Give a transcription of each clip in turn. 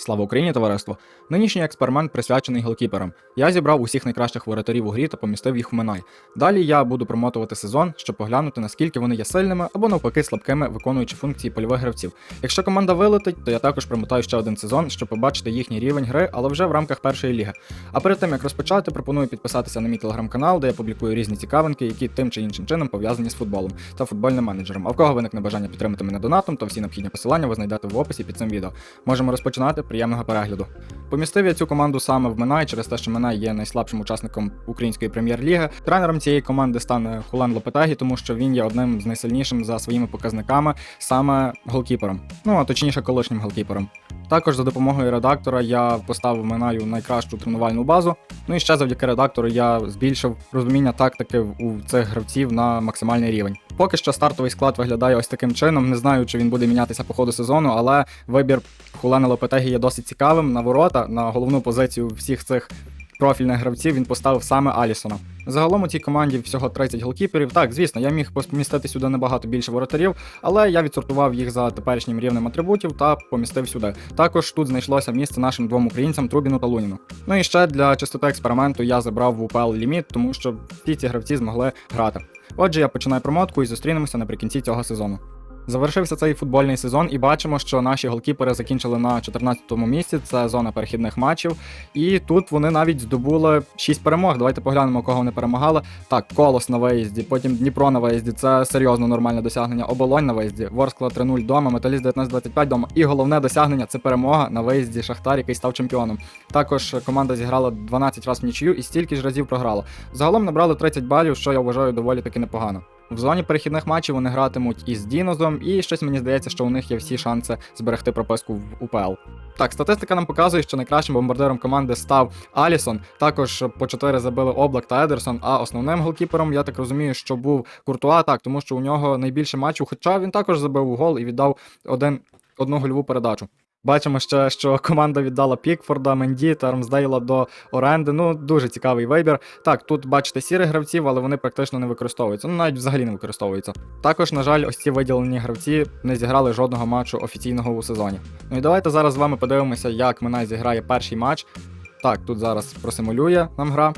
Слава Україні, товариство! Нинішній експеримент присвячений голкіперам. Я зібрав усіх найкращих воротарів у грі та помістив їх в Минай. Далі я буду промотувати сезон, щоб поглянути, наскільки вони є сильними або навпаки слабкими, виконуючи функції польових гравців. Якщо команда вилетить, то я також промотаю ще один сезон, щоб побачити їхній рівень гри, але вже в рамках першої ліги. А перед тим як розпочати, пропоную підписатися на мій телеграм-канал, де я публікую різні цікавинки, які тим чи іншим чином пов'язані з футболом та футбольним менеджером. А в кого виникне бажання підтримати мене донатом, то всі необхідні посилання ви знайдете в описі під цим відео. Можемо розпочинати. Приємного перегляду. Помістив я цю команду саме в Минай через те, що Минай є найслабшим учасником української прем'єр-ліги. Тренером цієї команди стане Хулан Лопетегі, тому що він є одним з найсильнішим за своїми показниками, саме голкіпером. Ну а точніше, колишнім голкіпером. Також за допомогою редактора я поставив Минаю найкращу тренувальну базу. Ну і ще завдяки редактору я збільшив розуміння тактики у цих гравців на максимальний рівень. Поки що стартовий склад виглядає ось таким чином. Не знаю, чи він буде мінятися по ходу сезону, але вибір Хулена Лопетегі є досить цікавим. На ворота, на головну позицію всіх цих профільних гравців він поставив саме Алісона. Загалом у цій команді всього 30 голкіперів. Так, звісно, я міг помістити сюди набагато більше воротарів, але я відсортував їх за теперішнім рівнем атрибутів та помістив сюди. Також тут знайшлося місце нашим двом українцям Трубіну та Луніну. Ну і ще для чистоти експерименту я забрав в УПЛ ліміт, тому що всі ці гравці змогли грати. Отже, я починаю промотку і зустрінемося наприкінці цього сезону. Завершився цей футбольний сезон, і бачимо, що наші голкіпери закінчили на 14-му місці. Це зона перехідних матчів. І тут вони навіть здобули 6 перемог. Давайте поглянемо, кого вони перемагали. Так, колос на виїзді, потім Дніпро на виїзді. Це серйозно нормальне досягнення. Оболонь на виїзді, Ворскла 3-0 дома, Металіст 19-25 дома. І головне досягнення це перемога на виїзді Шахтар, який став чемпіоном. Також команда зіграла 12 разів в нічию і стільки ж разів програла. Загалом набрали 30 балів, що я вважаю доволі таки непогано. В зоні перехідних матчів вони гратимуть із Дінозом, і щось мені здається, що у них є всі шанси зберегти прописку в УПЛ. Так, статистика нам показує, що найкращим бомбардиром команди став Алісон. Також по 4 забили Облак та Едерсон. А основним голкіпером, я так розумію, що був Куртуа, так, тому що у нього найбільше матчів, хоча він також забив гол і віддав один, одну гольову передачу. Бачимо ще, що команда віддала Пікфорда, Менді та Рамсдейла до оренди. Ну, дуже цікавий вибір. Так, тут бачите сірих гравців, але вони практично не використовуються. Ну, навіть взагалі не використовуються. Також, на жаль, ось ці виділені гравці не зіграли жодного матчу офіційного у сезоні. Ну і давайте зараз з вами подивимося, як Минай зіграє перший матч. Так, тут зараз просимулює нам гра.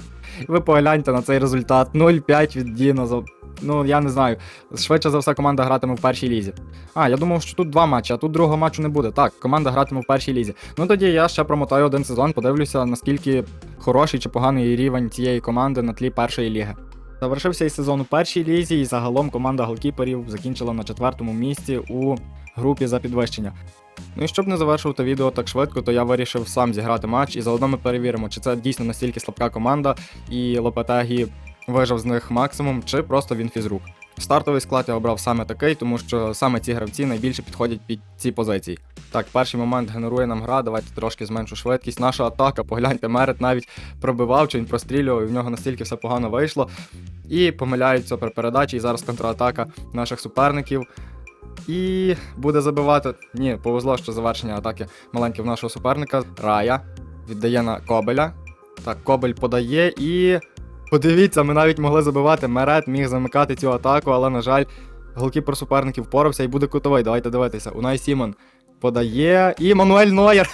Ви погляньте на цей результат. 0-5 від Діно. Ну, я не знаю. Швидше за все, команда гратиме в першій лізі. А, я думав, що тут два матчі, а тут другого матчу не буде. Так, команда гратиме в першій лізі. Ну тоді я ще промотаю один сезон, подивлюся, наскільки хороший чи поганий рівень цієї команди на тлі першої ліги. Завершився і сезон у першій лізі, і загалом команда голкіперів закінчила на четвертому місці у групі за підвищення. Ну і щоб не завершувати відео так швидко, то я вирішив сам зіграти матч, і заодно ми перевіримо, чи це дійсно настільки слабка команда, і Лопетегі вижив з них максимум, чи просто він фізрук. Стартовий склад я обрав саме такий, тому що саме ці гравці найбільше підходять під ці позиції. Так, перший момент генерує нам гра, давайте трошки зменшу швидкість. Наша атака, погляньте, Мерет навіть пробивав, чи він прострілював, і в нього настільки все погано вийшло. І помиляються при передачі, і зараз контратака наших суперників. І буде забивати. Ні, повезло, що завершення атаки маленьке в нашого суперника. Рая віддає на Кобеля. Так, Кобель подає і. Подивіться, ми навіть могли забивати. Мерет міг замикати цю атаку, але, на жаль, голкіпер суперників впорався і буде кутовий. Давайте дивитися. Унай Сімон подає. І Мануель Нойер.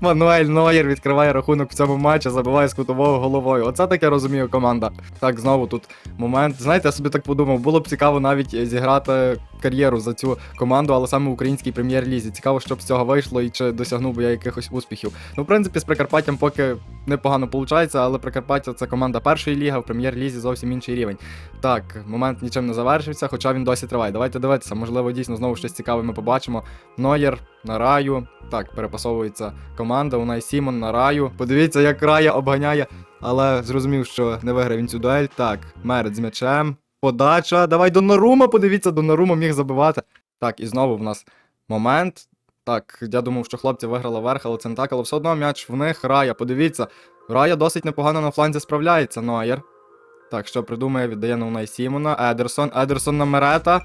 Мануель Нойер відкриває рахунок в цьому матчі, забиває з кутового головою. Оце таке розумію команда. Так, знову тут момент. Знаєте, я собі так подумав, було б цікаво навіть зіграти кар'єру за цю команду, але саме в українській прем'єр-лізі. Цікаво, щоб з цього вийшло і чи досягнув би я якихось успіхів. Ну, в принципі, з Прикарпаттям поки непогано виходить, але Прикарпаття це команда першої ліги, в прем'єр-лізі зовсім інший рівень. Так, момент нічим не завершився, хоча він досі триває. Давайте дивитися, можливо, дійсно знову щось цікаве ми побачимо. Ноєр на раю. Так, перепасовується команда. Унай Сімон на раю. Подивіться, як рая обганяє, але зрозумів, що не виграв він цю дуель. Так, Мерет з м'ячем. Подача. Давай Донарума, подивіться, Донарума міг забивати. Так, і знову в нас момент. Так, я думав, що хлопці виграли верх, але це не так, але все одно м'яч в них Рая. Подивіться. Рая досить непогано на фланзі справляється, Нойер. Так, що придумає, віддає на Унай Сімона. Едерсон. Едерсон на Мерета.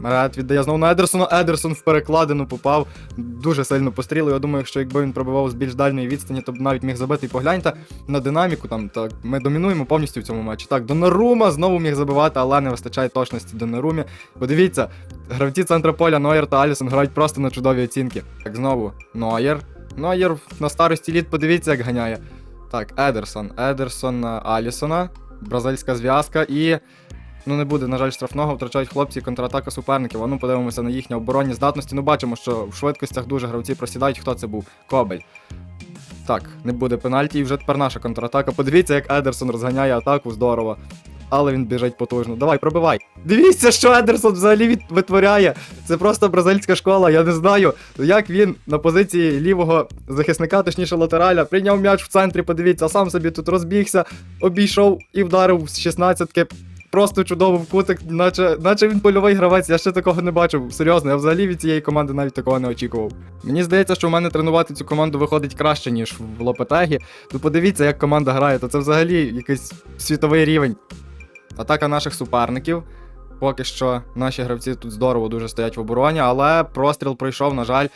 Мерет віддає знову на Едерсона. Едерсон в перекладину попав. Дуже сильно пострілив. Я думаю, якщо якби він пробивав з більш дальньої відстані, то б навіть міг забити. І погляньте на динаміку. Там так ми домінуємо повністю в цьому матчі. Так, Донарума знову міг забивати, але не вистачає точності Донарумі. Подивіться, гравці центра поля Нойер та Алісон грають просто на чудові оцінки. Так, знову Нойер. Нойер на старості літ, подивіться, як ганяє. Так, Едерсон. Едерсон Алісона. Бразильська зв'язка і. Ну, не буде, на жаль, штрафного, втрачають хлопці контратака суперників. А ну подивимося на їхні оборонні здатності. Ну, бачимо, що в швидкостях дуже гравці просідають. Хто це був? Кобель. Так, не буде пенальті, і вже тепер наша контратака. Подивіться, як Едерсон розганяє атаку, здорово. Але він біжить потужно. Давай, пробивай. Дивіться, що Едерсон взагалі витворяє. Це просто бразильська школа. Я не знаю, як він на позиції лівого захисника, точніше латераля, прийняв м'яч в центрі, подивіться, сам собі тут розбігся, обійшов і вдарив з 16-ки. Просто чудово в кутик, наче, наче він польовий гравець, я ще такого не бачив. Серйозно, я взагалі від цієї команди навіть такого не очікував. Мені здається, що в мене тренувати цю команду виходить краще, ніж в Лопетегі. Ну подивіться, як команда грає, то це взагалі якийсь світовий рівень. Атака наших суперників. Поки що наші гравці тут здорово дуже стоять в обороні, але простріл пройшов, на жаль,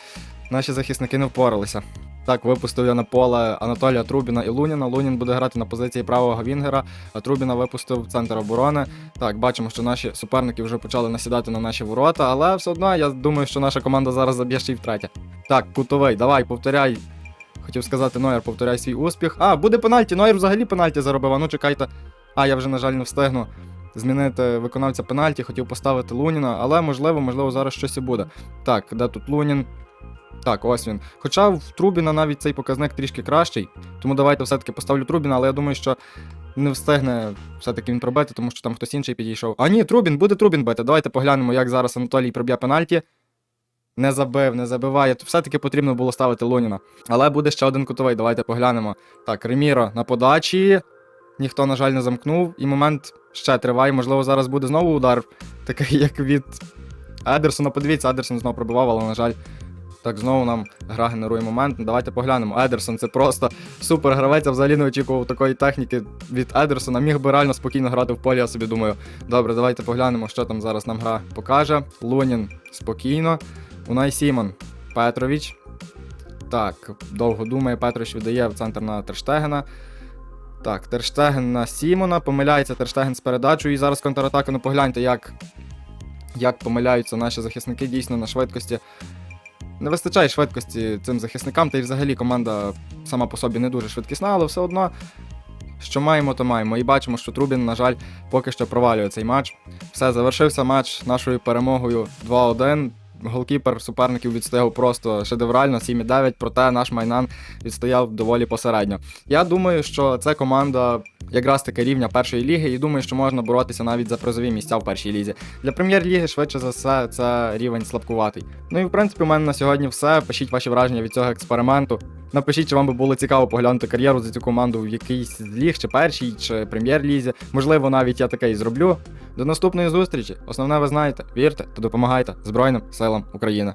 наші захисники не впоралися. Так, випустив я на поле Анатолія Трубіна і Луніна. Лунін буде грати на позиції правого Вінгера, а Трубіна випустив в центр оборони. Так, бачимо, що наші суперники вже почали насідати на наші ворота, але все одно я думаю, що наша команда зараз заб'є ще й втретє. Так, кутовий, давай, повторяй. Хотів сказати, Нойер, повторяй свій успіх. А, буде пенальті, Нойер взагалі пенальті заробив, а ну чекайте. А, я вже, на жаль, не встигну змінити виконавця пенальті, хотів поставити Луніна, але можливо, можливо, зараз щось і буде. Так, де тут Лунін? Так, ось він. Хоча в Трубіна навіть цей показник трішки кращий, тому давайте все-таки поставлю Трубіна, але я думаю, що не встигне все-таки він пробити, тому що там хтось інший підійшов. А ні, Трубін, буде Трубін бити. Давайте поглянемо, як зараз Анатолій проб'є пенальті. Не забив, не забиває. Все-таки потрібно було ставити Луніна. Але буде ще один кутовий, давайте поглянемо. Так, Реміро на подачі. Ніхто, на жаль, не замкнув. І момент ще триває. Можливо, зараз буде знову удар, такий, як від Едерсона. Подивіться, Едерсон знову пробивав, але, на жаль, так знову нам гра генерує момент. Ну, Давайте поглянемо. Едерсон це просто супер гравець. Я взагалі не очікував такої техніки від Едерсона. Міг би реально спокійно грати в полі, я собі думаю. Добре, давайте поглянемо, що там зараз нам гра покаже. Лунін спокійно. Унай Сімон Петрович. Так, довго думає, Петрович віддає в центр на Терштегена. Так, Терштеген на Сімона. Помиляється Терштеген з передачею. І зараз контратака. Ну погляньте, як, як помиляються наші захисники дійсно на швидкості. Не вистачає швидкості цим захисникам, та й взагалі команда сама по собі не дуже швидкісна, але все одно, що маємо, то маємо. І бачимо, що Трубін, на жаль, поки що провалює цей матч. Все, завершився матч нашою перемогою 2-1. Голкіпер суперників відстояв просто шедеврально, 7-9, проте наш Майнан відстояв доволі посередньо. Я думаю, що це команда якраз таки рівня першої ліги, і думаю, що можна боротися навіть за призові місця в першій лізі. Для прем'єр-ліги, швидше за все, це рівень слабкуватий. Ну і в принципі, у мене на сьогодні все. Пишіть ваші враження від цього експерименту. Напишіть, чи вам би було цікаво поглянути кар'єру за цю команду в якийсь з ліг, чи першій, чи прем'єр-лізі. Можливо, навіть я таке і зроблю. До наступної зустрічі. Основне ви знаєте, вірте та допомагайте Збройним силам України.